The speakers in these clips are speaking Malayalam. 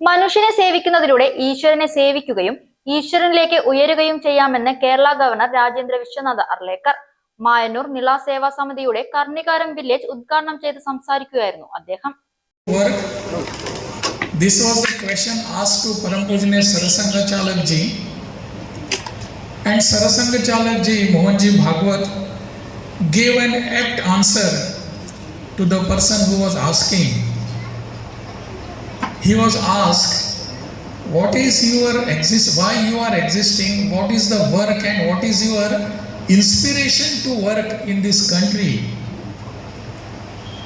മനുഷ്യനെ സേവിക്കുന്നതിലൂടെ ഈശ്വരനെ സേവിക്കുകയും ഈശ്വരനിലേക്ക് ഉയരുകയും ചെയ്യാമെന്ന് കേരള ഗവർണർ രാജേന്ദ്ര വിശ്വനാഥ് അർലേക്കർ മായന്നൂർ നിള സേവാ സമിതിയുടെ കർണികാരം വില്ലേജ് ഉദ്ഘാടനം ചെയ്ത് സംസാരിക്കുകയായിരുന്നു അദ്ദേഹം. This was the question asked to Param Pujane Chalak ji. And Sarasanga Chalak ji, Mohanji Bhagwat, gave an apt answer to the person who was asking. He was asked, What is your exist? Why you are existing? What is the work and what is your inspiration to work in this country?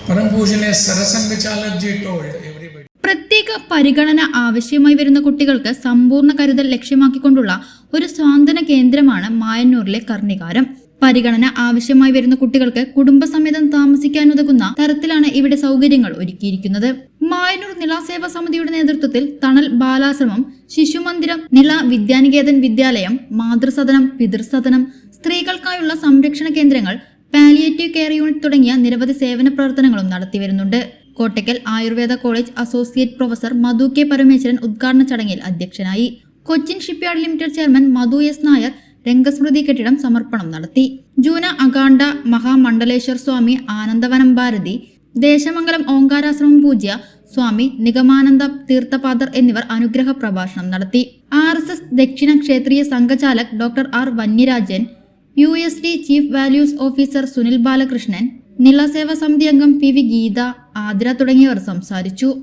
Param Pujane Chalak ji told everybody. പ്രത്യേക പരിഗണന ആവശ്യമായി വരുന്ന കുട്ടികൾക്ക് സമ്പൂർണ കരുതൽ ലക്ഷ്യമാക്കിക്കൊണ്ടുള്ള ഒരു സ്വാന്തന കേന്ദ്രമാണ് മായന്നൂരിലെ കർണികാരം. പരിഗണന ആവശ്യമായി വരുന്ന കുട്ടികൾക്ക് കുടുംബസമേതം താമസിക്കാനുതകുന്ന തരത്തിലാണ് ഇവിടെ സൗകര്യങ്ങൾ ഒരുക്കിയിരിക്കുന്നത്. മായനൂർ നിലാസേവാ സേവാ സമിതിയുടെ നേതൃത്വത്തിൽ തണൽ ബാലാശ്രമം ശിശുമന്ദിരം നില വിദ്യാനികേതൻ വിദ്യാലയം മാതൃസദനം പിതൃസദനം സ്ത്രീകൾക്കായുള്ള സംരക്ഷണ കേന്ദ്രങ്ങൾ പാലിയേറ്റീവ് കെയർ യൂണിറ്റ് തുടങ്ങിയ നിരവധി സേവന പ്രവർത്തനങ്ങളും നടത്തിവരുന്നുണ്ട്. Kottakkal Ayurveda college associate professor Madhu K Parameswaran ഉദ്ഘാടന ചടങ്ങിൽ അധ്യക്ഷനായി Cochin shipyard limited chairman Madhu S Nair Rangasmriti കെട്ടിടം സമർപ്പണം നടത്തി. ജൂന അഗാണ്ട മഹാമണ്ഡലേശ്വർ സ്വാമി ആനന്ദവനം ഭാരതി ദേശമംഗലം ഓങ്കാരാശ്രമം പൂജ്യ സ്വാമി നിഗമാനന്ദ തീർത്ഥപാദർ എന്നിവർ അനുഗ്രഹ പ്രഭാഷണം നടത്തി. ആർ എസ് എസ് ദക്ഷിണ ക്ഷേത്രീയ സംഘചാലക് doctor R Vanyarajan U S D chief values officer Sunil Balakrishnan Nilaseva Samiti അംഗം പി വി ഗീത ആതിര തുടങ്ങിയവർ സംസാരിച്ചു.